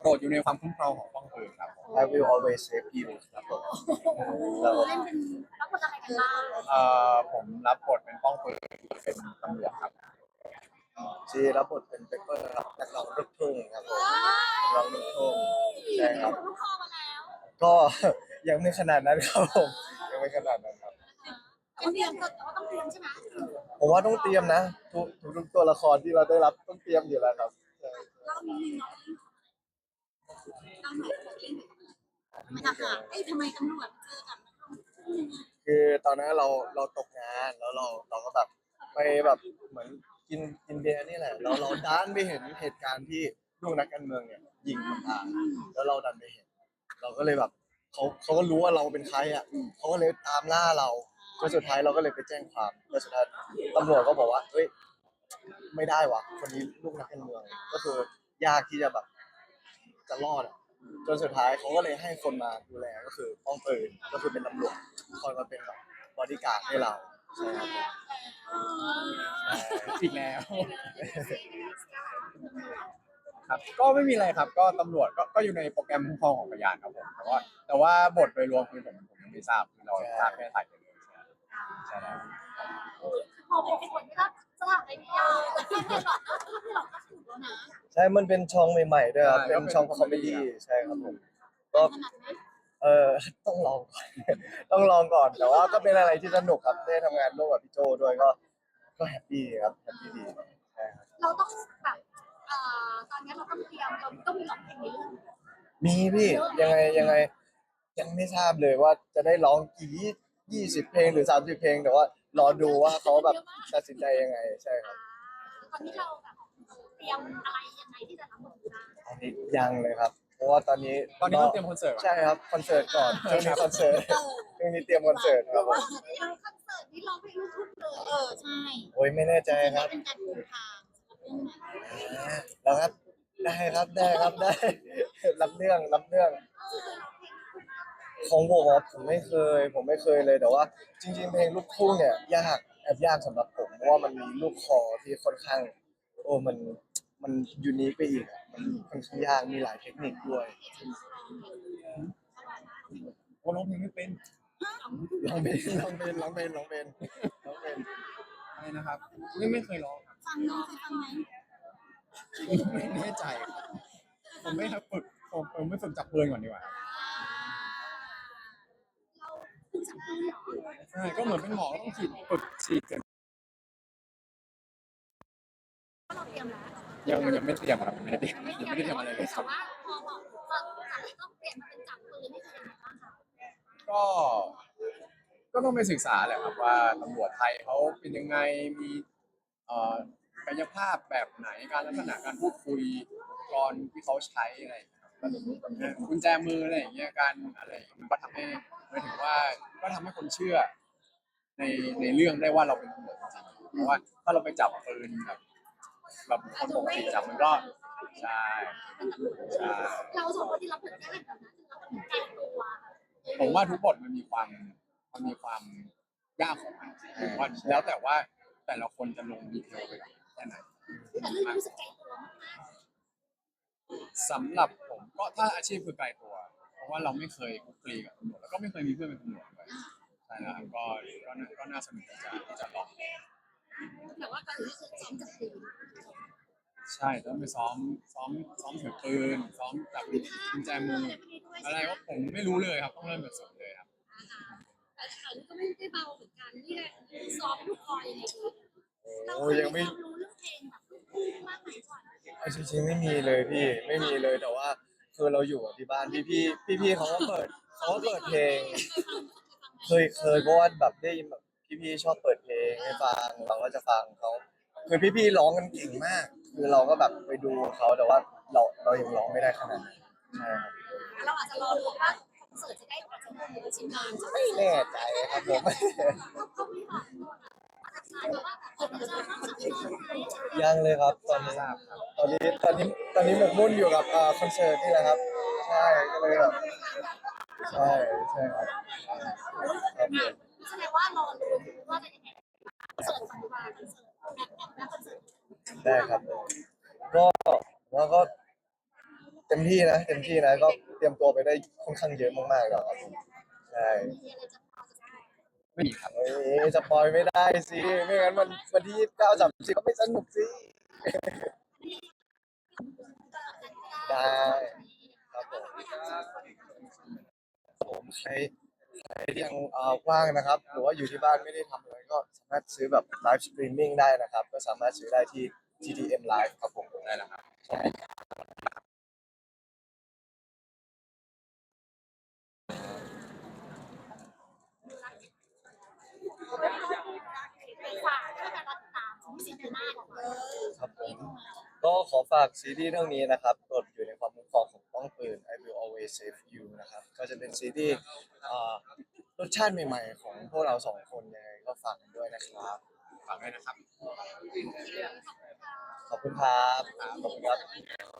โปรดอยู่ในความคุ้มครองของป้องปืนครับ I will always save you ครับผมครับผมเล่นเป็นรับบทอะไรกันบ้างเอ่อผมรับบทเป็นป้องปืนเป็นตำรวจครับชีรับบทเป็นเปเปอร์ครับนักร้องลูกทุ่งครับผมนักร้องลูกทุ่งใช่ครับ ลูกคอมาแล้ว ก็ ยังไม่ขนาดนั้นครับผมยังไม่ขนาดนั้นครับต้อง เตรียมก็แต่ว่าต้องเตรียมใช่ไหมผมว่าต้องเตรียมนะทุกทุกทุกตัวละครที่เราได้รับต้องเตรียมอยู่แล้วครับใช่เรามีนึงเนาะต้องหน่อยเล่นไม่ทหารเอ้ยทำไมตำรวจเจอกับนักท่องเที่ยวยังไงคือตอนนั้นเราเราตกงานแล้วเราเราก็แบบไปแบบเหมือนกินกินเบียร์นี่แหละแล้วเราดันไปเห็นเหตุการณ์ที่ลูกนักการเมืองเนี่ย ยิงคนตายแล้วเราดันไปเห็น เราก็เลยแบบเขาเขาก็รู้ว่าเราเป็นใครอะเขาก็เลยตามล่าเรา จนสุดท้ายเราก็เลยไปแจ้งความแล้วสุดท้ายตำรวจก็บอกว่าเฮ้ยไม่ได้วะคนนี้ลูกนักการเมือง ก็คือยากที่จะแบบจะรอดอะจนสุดท้ายเขาก็เลยให้คนมาดูแลก็คือป้องปืนก็คือเป็นตำรวจคอยมาเป็นแบบบอดี้การ์ดให้เราใช่ครับผมอีกแล้ว ครับ ก็ไม่มีอะไรครับ ก็ตำรวจก็ก็อยู่ในโปรแกรมคุ้มครองของพยานครับผม แต่ว่าแต่ว่าบทโดยรวมคือผมผมยังไม่ทราบคือเราทราบแค่ถ่ายเป็นใช่แล้วพอเป็นคนไม่รับสลับไอเดียแต่แค่หลอกก็คือหลอกก็ถูกแล้วนะใช่ มันเป็นช่องใหม่ๆด้วยครับ เป็นช่องคอมเมดี้ใช่ครับผมก็ขนาดไหนเออต้องลองก่อนต้องลองก่อนแต่ว่าก็เป็นอะไรที่สนุกครับได้ทำงานร่วมกับพี่โจด้วยก็ ก็แฮปปี้ครับแฮปปี้ดีใช่ครับเราต้องแบบเอ่อตอนนี้เราต้องเตรียมเราต้องมีหลอกเพลงในเรื่องมีพี่ยังไงยังไง ยังไม่ทราบเลยว่าจะได้ร้องกี่ ยี่สิบเพลงหรือสามสิบเพลงแต่ว่ารอดูว่าเขาแบบตัดสินใจยังไงใช่ครับตอนนี้เราแบบเตรียมอะไรยังไงที่จะรับบทได้อันนี้ยังเลยครับ เพราะว่าตอนนี้ตอนนี้ต้องเตรียมคอนเสิร์ตใช่ครับคอนเสิร์ตก่อนช่วงนี้คอนเสิร์ตช่วงนี้เตรียมคอนเสิร์ตครับผมยังคอนเสิร์ตนี่ร้องเพลงลูกทุ่งเลยเออใช่โอ้ยไม่แน่ใจครับเป็นการปูทางสำหรับเรื่องนั้นแล้วครับได้ครับได้ครับได้ รับเรื่องรับเรื่อง ของผมอะผมไม่เคย ผมไม่เคยเลยแต่ว่า จริง ๆ เพลงลูกทุ่งเนี่ยยากแอบยากสำหรับผมเพราะว่ามันมีลูกคอที่ค่อนข้าง โอ้มันมันยูนิคไปอีกอะมันค่อนข้างยากมีหลายเทคนิคด้วยโอ้ร้องเพลงไม่เป็นลองเป็นลองเป็นลองเป็นลองเป็นลองเป็นอะไรนะครับไม่ไม่เคยร้องครับฟังน้องเคยฟังไหมไม่แน่ใจครับผมไม่ครับฝึกผมผมไม่ฝึกจับปืนก่อนดีกว่าเราเพิ่งจับมือเหรอ ใช่ก็เหมือนเป็นหมอก็ต้องฉีดฝึกฉีดกันเราเตรียมแล้วยังยังไม่เตรียมครับไม่ได้เตรียมไม่ยังเตรียมไม่ได้เตรียมอะไรเลยคแต่รับ ว่าพอบอกว่าจับต้องเปลี่ยนมาเป็นจับปืนนี่คือยังไงบ้างคะก็ก็ต้องไปศึกษาแหละครับว่าตำรวจไทยเขาเป็นยังไงมีเอ่อกายภาพแบบไหนการลักษณะการพูดคุยกรที่เขาใช้อะไรอย่างเงี้ยครับ กุญแจมืออะไรอย่างเงี้ยการอะไรมันก็ทำให้หมายถึงว่าก็ทำให้คนเชื่อ ในในเรื่องได้ว่าเราเป็นตำรวจจริงๆเพราะว่าถ้าเราไปจับปืนแบบแบบคนปกติจับมันก็ใช่ใช่เราสองคนที่รับบทได้แบบนั้นเราเป็นไกลตัวผมว่าทุกบทมันมีความมันมีความยากของมันผมว่าแล้วแต่ว่าแต่ละคนจะลงดีเทลไปแค่ไหนแต่เรื่องนี้รู้สึกไกลตัวมากสำหรับ ก็ถ้าอาชีพคือไกลตัว เพราะว่าเราไม่เคยคลุกคลีกับตำรวจแล้วก็ไม่เคยมีเพื่อนเป็นตำรวจด้วยใช่แล้วครับก็ก็น่าก็น่าสนุกที่จะที่จะลองแต่ว่าการรู้สึกซ้อมจับปืนใช่ต้องไปซ้อมซ้อมซ้อมถือปืนซ้อมจับกุญแจมืออะไรก็ผมไม่รู้เลยครับต้องเริ่มจากศูนย์เลยครับแต่ข่าวนี้ก็ไม่ได้เบาเหมือนกันที่ซ้อมลูกคอยยังไงดีเราโอ้ยังไม่รู้เรื่องเพลงแบบลูกทุ่งมากไหนก่อนเอาจริงๆไม่มีเลยพี่ไม่มีเลยแต่ว่า คือเราอยู่ที่บ้านพี่พี่พี่พี่ๆเขาก็เปิดเขาก็เปิดเพลง เคยเคยเพราะว่าแบบได้ยินแบบพี่ๆชอบเปิดเพลงให้ฟังเราก็จะฟังเขาคือพี่ๆร้องกันเก่งมาก คือเราก็แบบไปดูเขาแต่ว่าเราเรายังร้องไม่ได้ขนาดนั้นใช่ครับเราอาจจะรอดูว่าคอนเสิร์ตจะได้อาจจะได้หรือชิมงานจะไม่แน่ใจครับผมเขาไม่บอกอาจารย์ว่าแบบเออจะต้องจับปืนไหม ยังเลยครับตอนนี้ตอนนี้ตอนนี้ ตอนนี้หมกมุ่นอยู่กับคอนเสิร์ตนี่แหละครับ ใช่ก็เลยแบบใช่ใช่ครับคแสดงว่ารอดูว่าจะยังไงคอนเสิร์ตสัคอนเสิร์ตแบ็คแบ็คอนเสิร์ตได้ครับ ก็แล้วก็ เต็มที่นะเต็มที่นะก็เตรียมตัวไปได้ค่อนข้างเยอะมากๆแล้วครับใช่ไม่มีครับ เอ้ยะปล่อยไม่ได้สิไม่งั้นมันวันที่ยี่สิบเก้าสามสิบก็ไม่สนุกสิ ได้ครับผมผมใครใครที่ยังเอ่อว่างนะครับ หรือว่าอยู่ที่บ้านไม่ได้ทำอะไรก็สามารถซื้อแบบไลฟ์สตรีมมิ่งได้นะครับ ก็สามารถซื้อได้ที่ TTM Live ครับผมได้แล้วครับใช่ฝากให้การติดตามของซีนีมาของเราครับผมก็ขอฝากซีรีส์เรื่องนี้นะครับก ก็จะเป็นซีรีส์เอ่อรสชาติใหม่ๆ ของพวกเราสองคนยังไงก็ฝากกันด้วยนะครับ ฝากด้วยนะครับ ขอบคุณครับ ขอบคุณครับ